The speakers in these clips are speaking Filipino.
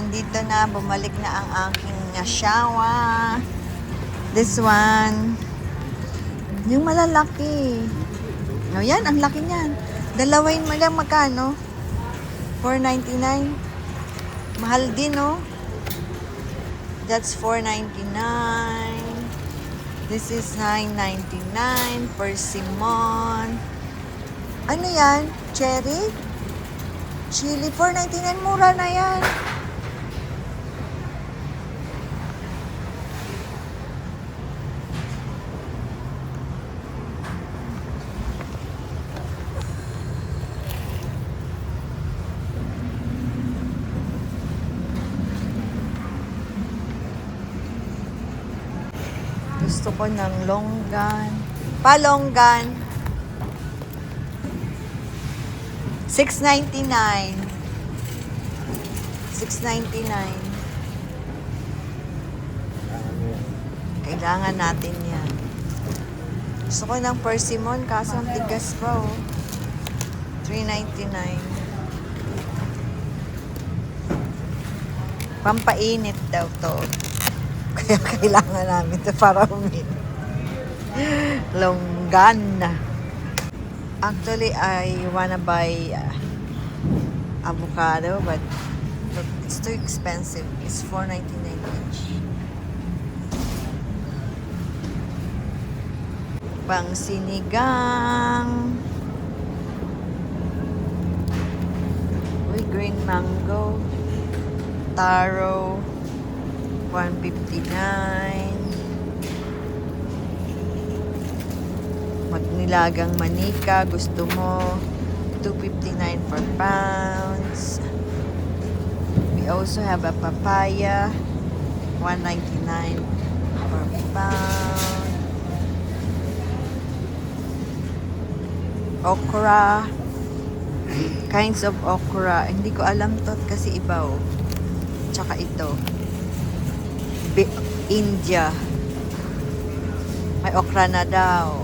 andito na, bumalik na ang aking asawa. This one. Yung malalaki. No, yan, ang laki niyan. Dalawain mo lang magkano? 4.99. Mahal din, no? That's 4.99. This is 9.99. Persimmon. Ano yan? Cherry? Chili, 4.99. Mura na yan. Gusto ko ng longgan. Palonggan. 6.99. 6.99. Kailangan natin yan. Gusto ko ng persimmon, kaso ang tigas pa oh. 3.99. Pampainit daw to. Kaya kailangan namin ito para umin. Longgan. Actually, I wanna buy uh, avocado, but look, it's too expensive. It's 4.99 each. Pang sinigang. Uy, green mango. Taro. 159. Magnilagang manika, gusto mo, 259 per pounds. We also have a papaya, 199 per pound. Okra, kinds of okra. Hindi ko alam to kasi iba oh. Tsaka ito. India. May okra na daw.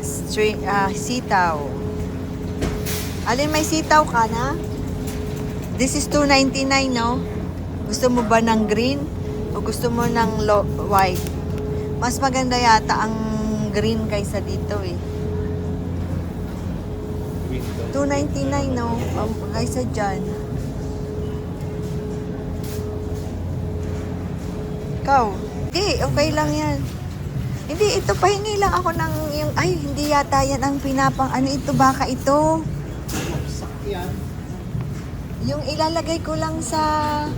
String, ah, sitaw. Alin may sitaw ka na? This is 2.99, no? Gusto mo ba ng green? O gusto mo ng white? Mas maganda yata ang green kaysa dito eh. 2.99, no? Um, kaysa dyan. Ikaw? Hindi, okay lang yan. Hindi, ito pahingi lang ako ng yung, ay, hindi yata yan ang pinapang, ano ito, baka ito. Yan, Yung ilalagay ko lang sa,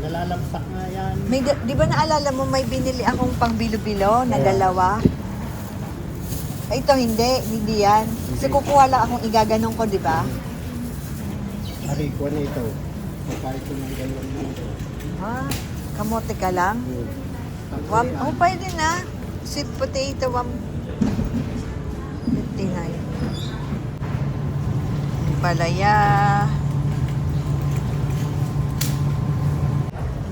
nalalamsak nga yan. may, di ba naalala mo may binili akong pang bilo-bilo na dalawa? Ay, ito hindi, hindi yan. Kasi kukuha lang akong igaganong ko, di ba? Ari ko na ito. Pagkain ko ng dalawang mundo. Ha? Kamote ka lang? Hmm. Wam, oh, pwede na. Sweet potato, wam. 59. Palaya.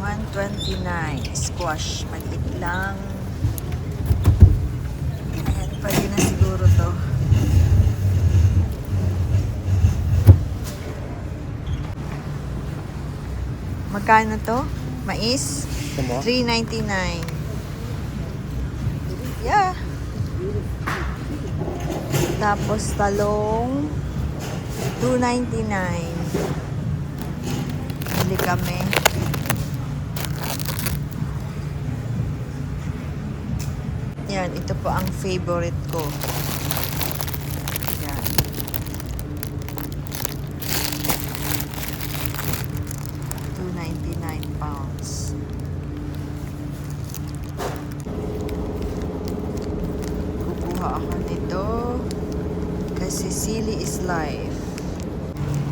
129. Squash. Maliit lang. Ayan, pwede na siguro to. Magkano to? Mais? Gusto mo? 399. Yeah. Tapos talong 299. Bili kami. Yan, ito po ang favorite ko. Yan. Two ninety-nine pounds. Kukuha ako nito kasi sili is life.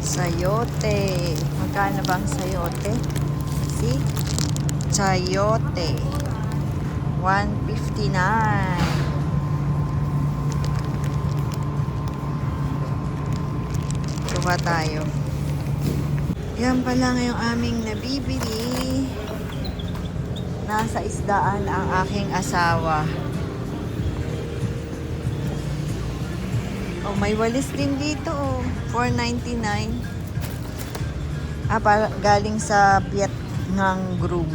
Sayote. Magkano bang sayote? See? Sayote. 159. Kuha tayo. Yan pala ngayong aming nabibili. Nasa isdaan ang aking asawa. Oh, may walis din dito, oh. 4.99. Ah, para, galing sa Viet ng groom.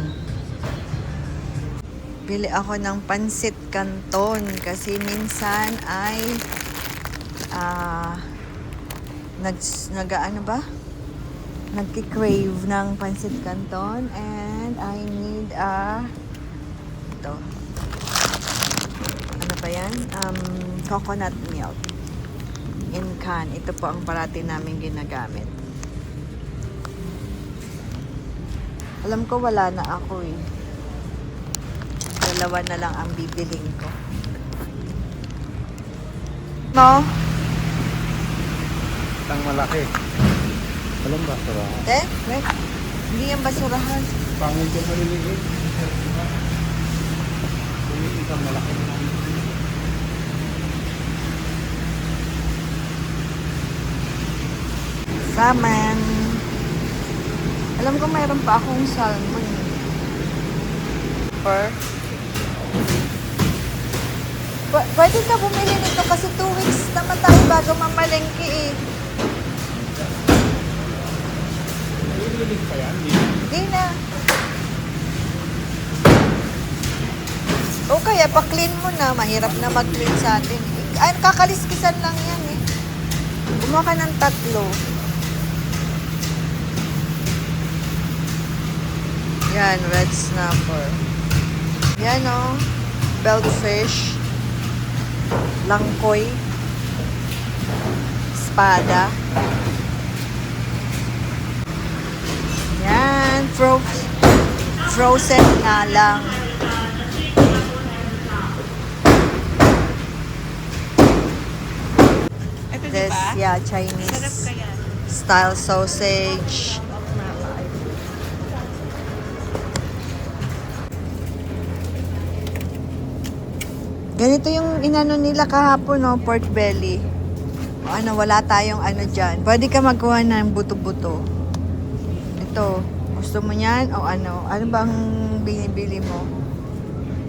Bili ako ng pansit canton kasi minsan ay ah nag nag ano ba? Nagki-crave ng pansit canton and I need a ito. Ano ba yan? Um, coconut milk in can. Ito po ang parati namin ginagamit. Alam ko wala na ako eh. Dalawa na lang ang bibiling ko. No? Tang malaki. Alam ba, Sarah? Eh? Wait. Hindi yan basurahan. Pangil ka maliliit. Maliliit ang malaki. Salmon. Alam ko mayroon pa akong salmon. Per. P- pwede ka bumili nito kasi 2 weeks naman tayo bago mamalengke eh. Maliliit pa yan. Di na. O kaya pa-clean mo na. Mahirap na mag-clean sa atin. Ay, kakaliskisan lang yan eh. Kumuha ka ng tatlo. Yan, red snapper. Yan o. Beltfish. Langkoy. Espada. Yan, fro frozen nga lang. Ito This, ba? yeah, Chinese style sausage. Ganito yung inano nila kahapon, no, pork belly. O ano, wala tayong ano dyan. Pwede ka magkuha ng buto-buto. Ito, gusto mo yan? O ano, ano bang binibili mo?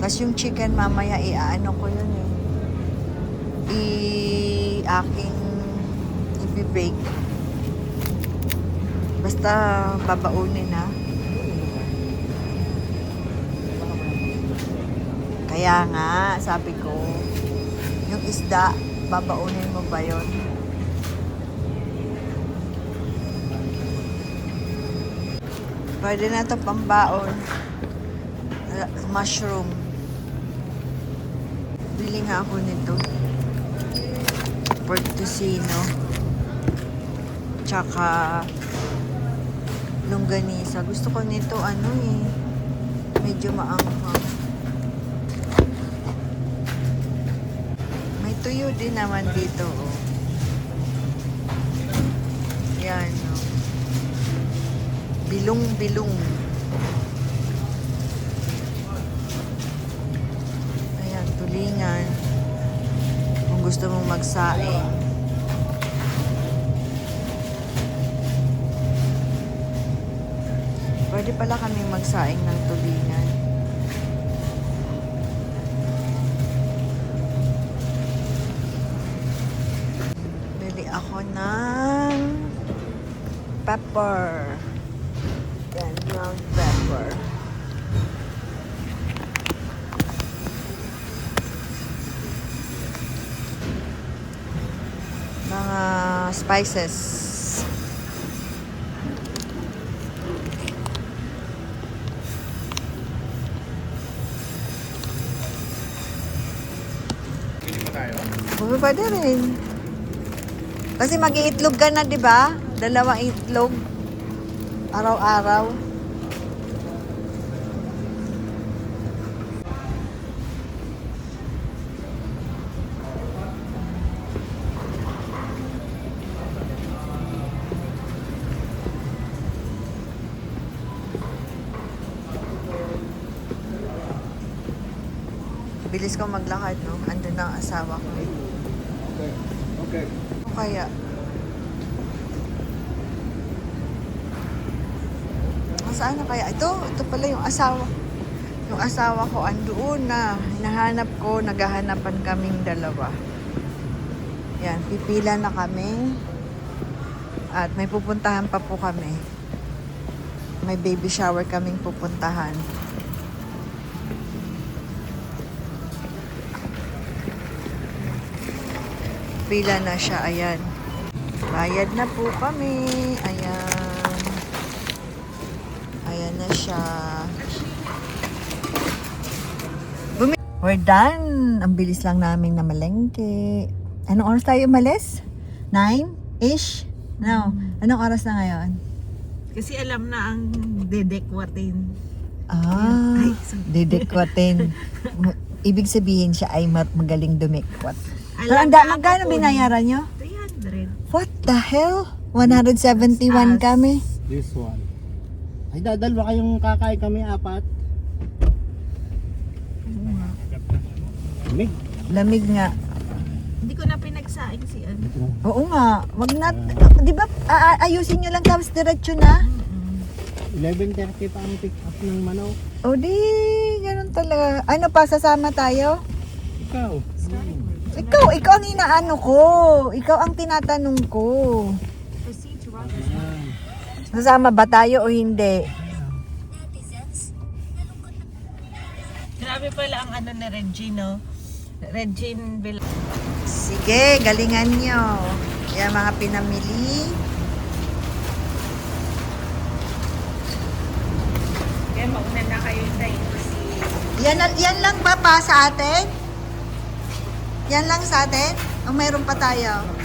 Tapos yung chicken, mamaya iaano ko yun eh. I aking i-bake. Basta babaunin ha. Kaya nga, sabi ko, yung isda, babaunin mo ba yon? Pwede na to pambaon. Mushroom. Bili nga ako nito. Pork tocino. Tsaka longganisa. Gusto ko nito ano eh. Medyo maanghang. Tuyo din naman dito oh. Yan oh. Bilong-bilong. Ayan, tulingan. Kung gusto mong magsaing. Pwede pala kami magsaing ng tulingan. Bili ako ng pepper. Yan, ground pepper. Mga spices. Pili mo tayo. Pwede, pwede rin. Kasi mag-iitlog ka na, di ba? Dalawang itlog. Araw-araw. Bilis ko maglakad, no? Andun na ang asawa ko. Okay. Okay. Ano kaya? Saan na kaya? Ito, ito pala yung asawa. Yung asawa ko andoon na. Hinahanap ko, naghahanapan kaming dalawa. Yan, pipila na kami. At may pupuntahan pa po kami. May baby shower kaming pupuntahan. Pila na siya, ayan. Bayad na po kami. Ayan. Ayan na siya. Bumi- We're done. Ang bilis lang namin na malengke. Anong oras tayo umalis? Nine-ish? No. Anong oras na ngayon? Kasi alam na ang dedekwatin. Ah, Ay. M- Ibig sabihin siya ay magaling dumikwat. Pero ang Alam da- na magkano binayaran nyo? 300. What the hell? 171 As- kami. This one. Ay, dadalwa kayong kakain kami, apat. Mig. Lamig nga. Hindi ko na pinagsaing si ano. Oo nga. Wag na, di ba, ayusin nyo lang tapos diretso na? 11.30 pa ang pick up ng manok. O di, ganun talaga. Ano pa, sasama tayo? Ikaw. Ikaw, ikaw ang inaano ko. Ikaw ang tinatanong ko. Sasama ba tayo o hindi? Grabe pala ang ano ni Regine, no? Regine Vel- Sige, galingan nyo. Yan mga pinamili. Kaya mauna na kayo sa Yan, yan lang ba pa sa atin? Yan lang sa atin? O mayroon pa tayo?